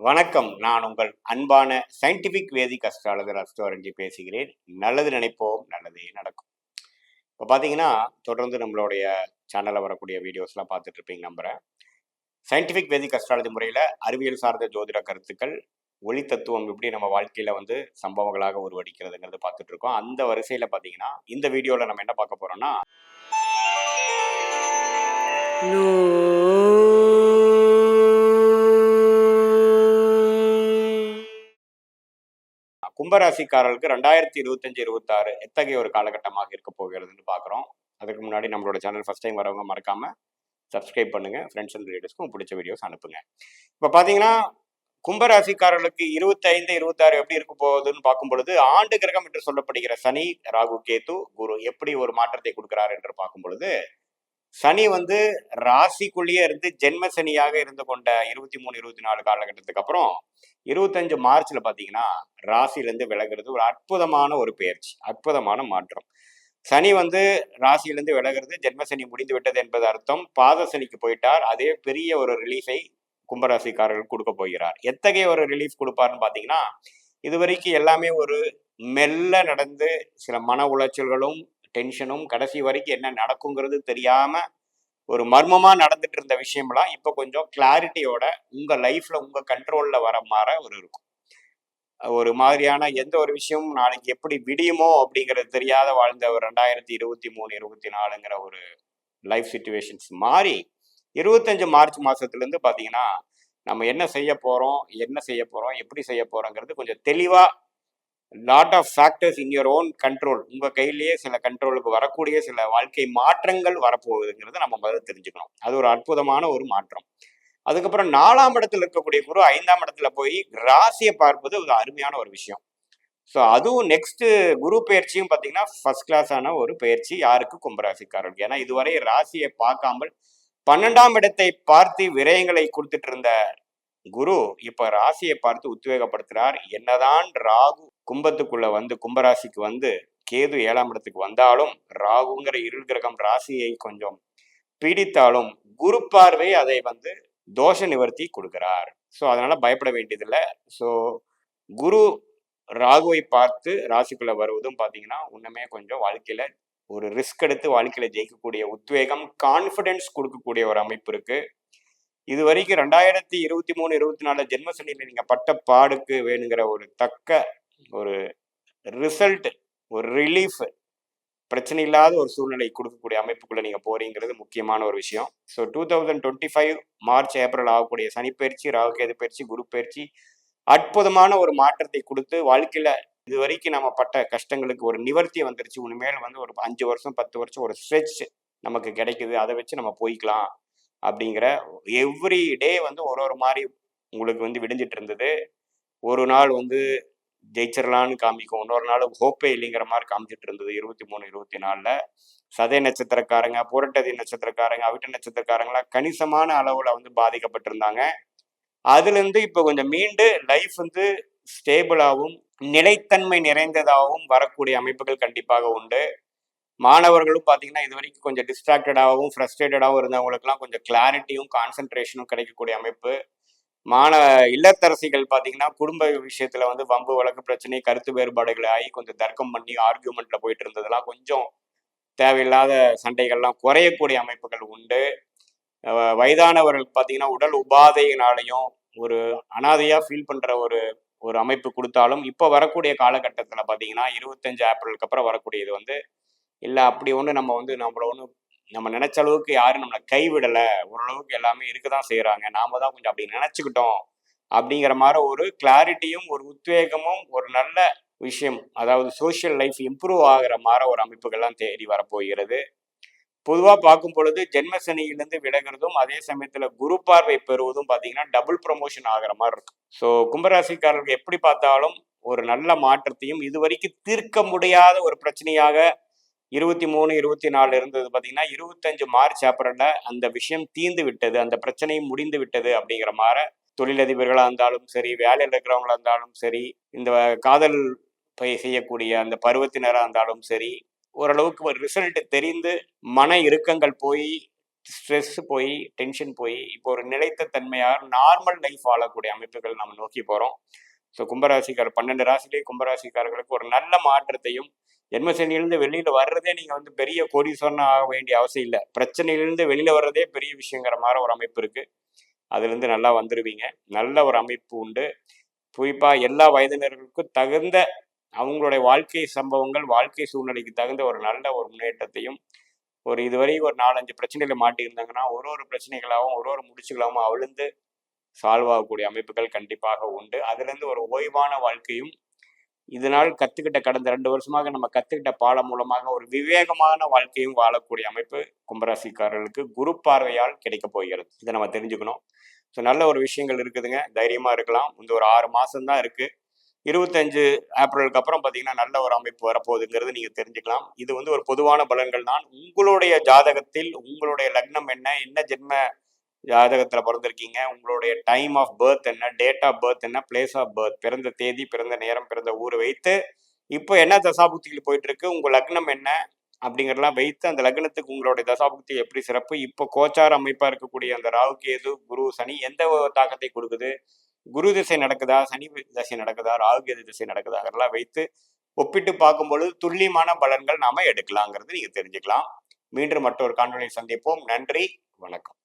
வணக்கம். நான் உங்கள் அன்பான சயின்டிபிக் வேதிக் அஸ்ட்ராலஜர் அஸ்ட்ராலஜி பேசுகிறேன். நல்லது நினைப்போம் நல்லதே நடக்கும். இப்போ பார்த்தீங்கன்னா தொடர்ந்து நம்மளுடைய சேனலில் வரக்கூடிய வீடியோஸ்லாம் பார்த்துட்டு இருப்பீங்க நம்புகிறேன் சயின்டிஃபிக் வேதிக் அஸ்ட்ராலஜி முறையில் அறிவியல் சார்ந்த ஜோதிட கருத்துக்கள் ஒளி தத்துவம் எப்படி நம்ம வாழ்க்கையில் வந்து சம்பவங்களாக உருவடிக்கிறதுங்கிறத பார்த்துட்டு இருக்கோம் அந்த வரிசையில் பார்த்தீங்கன்னா இந்த வீடியோவில் நம்ம என்ன பார்க்க போறோம்னா கும்பராசிக்காரர்களுக்கு ரெண்டாயிரத்தி இருபத்தஞ்சு இருபத்தாறு எத்தகைய ஒரு காலகட்டமாக இருக்க போகிறதுன்னு பார்க்குறோம். அதுக்கு முன்னாடி நம்மளோட சேனல் ஃபஸ்ட் டைம் வரவங்க மறக்காம சப்ஸ்கிரைப் பண்ணுங்க. ஃப்ரெண்ட்ஸ் அண்ட் ரிலேட்டிவ்ஸ்க்கும் பிடிச்ச வீடியோஸ் அனுப்புங்க. இப்போ பார்த்தீங்கன்னா கும்பராசிக்காரர்களுக்கு இருபத்தைந்து இருபத்தாறு எப்படி இருக்க போகுதுன்னு பார்க்கும் பொழுது ஆண்டு கிரகம் என்று சொல்லப்படுகிற சனி ராகு கேத்து குரு எப்படி ஒரு மாற்றத்தை கொடுக்கிறார் என்று பார்க்கும் பொழுது சனி வந்து ராசிக்குள்ளேயே இருந்து ஜென்ம சனியாக இருந்து கொண்ட இருபத்தி மூணு இருபத்தி நாலு காலகட்டத்துக்கு அப்புறம் இருபத்தஞ்சு மார்ச்ல பாத்தீங்கன்னா ராசியிலேருந்து விலகிறது ஒரு அற்புதமான ஒரு பயிற்சி அற்புதமான மாற்றம். சனி வந்து ராசியிலிருந்து விலகிறது ஜென்ம சனி முடிந்து விட்டது என்பது அர்த்தம். பாத சனிக்கு போயிட்டார். அதே பெரிய ஒரு ரிலீஃபை கும்பராசிக்காரர்கள் கொடுக்க போகிறார். எத்தகைய ஒரு ரிலீஃப் கொடுப்பாருன்னு பார்த்தீங்கன்னா இது வரைக்கும் எல்லாமே ஒரு மெல்ல நடந்து சில மன உளைச்சல்களும் டென்ஷனும் கடைசி வரைக்கும் என்ன நடக்குங்கிறது தெரியாம ஒரு மர்மமா நடந்துட்டு இருந்த விஷயம்லாம் இப்போ கொஞ்சம் கிளாரிட்டியோட உங்க லைஃப்ல உங்க கண்ட்ரோல்ல வர மாதிரி ஒரு இருக்கும். ஒரு மாதிரியான எந்த ஒரு விஷயமும் நாளைக்கு எப்படி விடியுமோ அப்படிங்கிறது தெரியாத வாழ்ந்த ஒரு ரெண்டாயிரத்தி இருபத்தி மூணு இருபத்தி நாலுங்கிற ஒரு லைஃப் சுச்சுவேஷன்ஸ் மாறி இருபத்தஞ்சு மார்ச் மாதத்துலேருந்து பார்த்தீங்கன்னா நம்ம என்ன செய்ய போகிறோம் என்ன செய்ய போகிறோம் எப்படி செய்ய போகிறோங்கிறது கொஞ்சம் தெளிவாக lot of factors in your own control உங்கள் கையிலேயே சில கண்ட்ரோலுக்கு வரக்கூடிய சில வாழ்க்கை மாற்றங்கள் வரப்போகுதுங்கிறத நம்ம முதல்ல தெரிஞ்சுக்கணும். அது ஒரு அற்புதமான ஒரு மாற்றம். அதுக்கப்புறம் நாலாம் இடத்துல இருக்கக்கூடிய குரு ஐந்தாம் இடத்துல போய் ராசியை பார்ப்பது ஒரு அருமையான ஒரு விஷயம். ஸோ அதுவும் நெக்ஸ்ட்டு குரு பயிற்சியும் பார்த்தீங்கன்னா ஃபர்ஸ்ட் கிளாஸான ஒரு பயிற்சி யாருக்கு கும்பராசிக்காரர்கள் ஏன்னா இதுவரை ராசியை பார்க்காமல் பன்னெண்டாம் இடத்தை பார்த்து விரயங்களை கொடுத்துட்டு இருந்த குரு இப்ப ராசியை பார்த்து உத்வேகப்படுத்துறார். என்னதான் ராகு கும்பத்துக்குள்ள வந்து கும்பராசிக்கு வந்து கேது ஏழாம் இடத்துக்கு வந்தாலும் ராகுங்கிற இருள் கிரகம் ராசியை கொஞ்சம் பிடித்தாலும் குரு பார்வை அதை வந்து தோஷ நிவர்த்தி கொடுக்கிறார். ஸோ அதனால பயப்பட வேண்டியதில்லை. ஸோ குரு ராகுவை பார்த்து ராசிக்குள்ள வருவதும் பார்த்தீங்கன்னா இன்னுமே கொஞ்சம் வாழ்க்கையில ஒரு ரிஸ்க் எடுத்து வாழ்க்கையில ஜெயிக்கக்கூடிய உத்வேகம் கான்ஃபிடென்ஸ் கொடுக்கக்கூடிய ஒரு அமைப்பு இருக்கு. இது வரைக்கும் ரெண்டாயிரத்தி இருபத்தி மூணு இருபத்தி நாலு ஜென்மசனியில் நீங்க பட்ட பாடுக்கு வேணுங்கிற ஒரு தக்க ஒரு ரிசல்ட் ஒரு ரிலீஃப் பிரச்சனை இல்லாத ஒரு சூழ்நிலை கொடுக்கக்கூடிய அமைப்புக்குள்ள நீங்க போறீங்கிறது முக்கியமான ஒரு விஷயம். So two thousand twenty five March April ஆகக்கூடிய சனி பயிற்சி ராகுகேது பயிற்சி குரு பயிற்சி அற்புதமான ஒரு மாற்றத்தை கொடுத்து வாழ்க்கையில இது வரைக்கும் நம்ம பட்ட கஷ்டங்களுக்கு ஒரு நிவர்த்தி வந்துருச்சு. உண்மையில வந்து ஒரு அஞ்சு வருஷம் பத்து வருஷம் ஒரு ஸ்ட்ரெச் நமக்கு கிடைக்குது. அதை வச்சு நம்ம போய்க்கலாம் அப்படிங்கிற எவ்ரி டே வந்து ஒரு ஒரு மாதிரி உங்களுக்கு வந்து விடிஞ்சிட்டு இருந்தது. ஒரு நாள் வந்து ஜெயிச்சிடலான்னு காமிக்கும். இன்னொரு நாள் ஹோப்பே இல்லைங்கிற மாதிரி காமிச்சிட்டு இருந்தது இருபத்தி மூணு இருபத்தி நாலில் சதய நட்சத்திரக்காரங்க புரட்டதி நட்சத்திரக்காரங்க அவிட்ட நட்சத்திரக்காரங்களாம் கணிசமான அளவில் வந்து பாதிக்கப்பட்டிருந்தாங்க. அதுலேருந்து இப்போ கொஞ்சம் மீண்டு லைஃப் வந்து ஸ்டேபிளாகவும் நிலைத்தன்மை நிறைந்ததாகவும் வரக்கூடிய அமைப்புகள் கண்டிப்பாக உண்டு. மாணவர்களும் பார்த்தீங்கன்னா இது வரைக்கும் கொஞ்சம் டிஸ்ட்ராக்டடாகவும் ஃப்ரஸ்ட்ரேட்டடாகவும் இருந்தவங்களுக்குலாம் கொஞ்சம் கிளாரிட்டியும் கான்சென்ட்ரேஷனும் கிடைக்கக்கூடிய அமைப்பு. மாணவ இல்லத்தரசிகள் பார்த்தீங்கன்னா குடும்ப விஷயத்துல வந்து வம்பு வழக்கு பிரச்சனை கருத்து வேறுபாடுகளை ஆகி கொஞ்சம் தர்க்கம் பண்ணி ஆர்கியூமெண்ட்ல போயிட்டு இருந்ததெல்லாம் கொஞ்சம் தேவையில்லாத சண்டைகள்லாம் குறையக்கூடிய அமைப்புகள் உண்டு. வயதானவர்கள் பார்த்தீங்கன்னா உடல் உபாதையினாலையும் ஒரு அனாதையா ஃபீல் பண்ற ஒரு ஒரு அமைப்பு கொடுத்தாலும் இப்போ வரக்கூடிய காலகட்டத்தில் பார்த்தீங்கன்னா இருபத்தஞ்சு ஏப்ரலுக்கு அப்புறம் வரக்கூடியது வந்து இல்லை அப்படி ஒன்று நம்ம வந்து நம்மள ஒன்று நம்ம நினைச்ச அளவுக்கு யாரும் நம்மளை கைவிடலை ஓரளவுக்கு எல்லாமே இருக்க தான் செய்கிறாங்க நாம தான் கொஞ்சம் அப்படி நினச்சிக்கிட்டோம். அப்படிங்கிற மாதிரி ஒரு கிளாரிட்டியும் ஒரு உத்வேகமும் ஒரு நல்ல விஷயம் அதாவது சோஷியல் லைஃப் இம்ப்ரூவ் ஆகிற மாதிரி ஒரு அமைப்புகள்லாம் தேடி வரப்போகிறது. பொதுவாக பார்க்கும் பொழுது ஜென்மசனியிலேருந்து விலகிறதும் அதே சமயத்தில் குரு பார்வை பெறுவதும் பார்த்தீங்கன்னா டபுள் ப்ரொமோஷன் ஆகிற மாதிரி இருக்கும். ஸோ கும்பராசிக்காரர்கள் எப்படி பார்த்தாலும் ஒரு நல்ல மாற்றத்தையும் இது வரைக்கும் தீர்க்க முடியாத ஒரு பிரச்சனையாக இருபத்தி மூணு இருபத்தி நாலு இருந்தது பார்த்தீங்கன்னா இருபத்தஞ்சு மார்ச் ஏப்ரலில் அந்த விஷயம் தீர்ந்து விட்டது அந்த பிரச்சனையும் முடிந்து விட்டது அப்படிங்கிற மாதிரி தொழிலதிபர்களாக இருந்தாலும் சரி வேலையில் இருக்கிறவங்களா இருந்தாலும் சரி இந்த காதல் செய்யக்கூடிய அந்த பருவத்தினராக இருந்தாலும் சரி ஓரளவுக்கு ஒரு ரிசல்ட் தெரிந்து மன இறுக்கங்கள் போய் ஸ்ட்ரெஸ் போய் டென்ஷன் போய் இப்போ ஒரு நிலைத்த தன்மையாக நார்மல் லைஃப் வாழக்கூடிய அமைப்புகள் நம்ம நோக்கி போகிறோம் ஸோ கும்பராசிக்கார் பன்னெண்டு ராசிலேயே கும்பராசிக்காரர்களுக்கு ஒரு நல்ல மாற்றத்தையும் ஜென்மசனியிலிருந்து வெளியில் வர்றதே நீங்கள் வந்து பெரிய கோடீஸ்வரன் ஆக வேண்டிய அவசியம் இல்லை. பிரச்சனையிலிருந்து வெளியில் வர்றதே பெரிய விஷயங்கிற மாதிரி ஒரு அமைப்பு இருக்குது அதுலேருந்து நல்லா வந்துடுவீங்க நல்ல ஒரு அமைப்பு உண்டு. குறிப்பாக எல்லா வயதினர்களுக்கும் தகுந்த அவங்களுடைய வாழ்க்கை சம்பவங்கள் வாழ்க்கை சூழ்நிலைக்கு தகுந்த ஒரு நல்ல ஒரு முன்னேற்றத்தையும் ஒரு இதுவரை ஒரு நாலஞ்சு பிரச்சனைகளை மாட்டியிருந்தாங்கன்னா ஒரு ஒரு பிரச்சனைகளாகவும் ஒரு ஒரு முடிச்சுகளாகவும் அவிழ்ந்து சால்வ் ஆகக்கூடிய அமைப்புகள் கண்டிப்பாக உண்டு. அதுலேருந்து ஒரு ஓய்வான வாழ்க்கையும் இதனால் கற்றுக்கிட்ட கடந்த ரெண்டு வருஷமாக நம்ம கற்றுக்கிட்ட பாடம் மூலமாக ஒரு விவேகமான வாழ்க்கையும் வாழக்கூடிய அமைப்பு கும்பராசிக்காரர்களுக்கு குரு பார்வையால் கிடைக்கப் போகிறது. இதை நம்ம தெரிஞ்சுக்கணும். ஸோ நல்ல ஒரு விஷயங்கள் இருக்குதுங்க. தைரியமாக இருக்கலாம். இந்த ஒரு ஆறு மாதம்தான் தான் இருபத்தஞ்சு ஏப்ரலுக்கு அப்புறம் பார்த்தீங்கன்னா நல்ல ஒரு அமைப்பு வரப்போகுதுங்கிறது நீங்க தெரிஞ்சுக்கலாம். இது வந்து ஒரு பொதுவான பலன்கள் தான். உங்களுடைய ஜாதகத்தில் உங்களுடைய லக்னம் என்ன? என்ன ஜென்ம ஜாதகத்துல பிறந்திருக்கீங்க? உங்களுடைய டைம் ஆஃப் பர்த் என்ன? டேட் ஆஃப் பர்த் என்ன? பிளேஸ் ஆஃப் பர்த் பிறந்த தேதி பிறந்த நேரம் பிறந்த ஊரை வைத்து இப்போ என்ன தசாபுக்திகள் போயிட்டு இருக்கு உங்க லக்னம் என்ன? அப்படிங்கிறலாம் வைத்து அந்த லக்னத்துக்கு உங்களுடைய தசாபுக்தி எப்படி சிறப்பு? இப்போ கோச்சார அமைப்பாக இருக்கக்கூடிய அந்த ராகு கேது குரு சனி எந்த ஒரு தாக்கத்தை கொடுக்குது? குரு திசை நடக்குதா? சனி திசை நடக்குதா? ராகு திசை நடக்குதா? அதெல்லாம் வைத்து ஒப்பிட்டு பார்க்கும் பொழுது துல்லியமான பலன்கள் நாம எடுக்கலாங்கிறது நீங்க தெரிஞ்சுக்கலாம். மீண்டும் மற்றொரு காணொலியை சந்திப்போம். நன்றி. வணக்கம்.